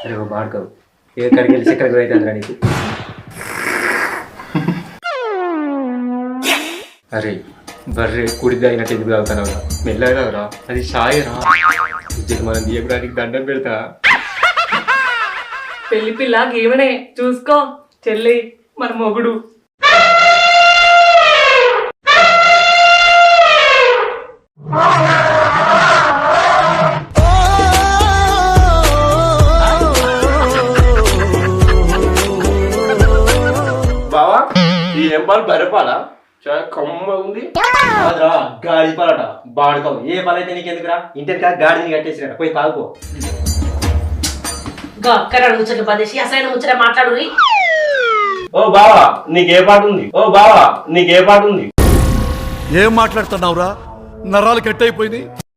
అరే ఓ బాడుకోవు ఏ కడికి వెళ్ళి చక్కెర అవుతుందిరా నీకు? అరే బర్రె కుడి తాగినట్టు ఎందుకు తాగుతావు మెల్లగా రా అది సాయి రా మనం తీయడానికి దండం పెడతా. పెళ్ళి పిల్ల గేమనే చూసుకో చెల్లి మన మొగుడు. బావా ఈ ఎంపాలు బర్రెపాలా చాలా కమ్మ ఉంది. గాడి పాలట. బాడుకోవు. ఏ పాలైతే నీకెందుకురా? ఇంటర్ కాదు గాడిని కట్టేసిరా పోయి తాగుకో. అక్కడ ముచ్చట్లు పదేసి ముచ్చట మాట్లాడు ఓ బావా నీకే పాట ఉంది ఓ బావా నీకే పాట ఉంది ఏం మాట్లాడుతున్నావురా? నరాలు కట్ అయిపోయింది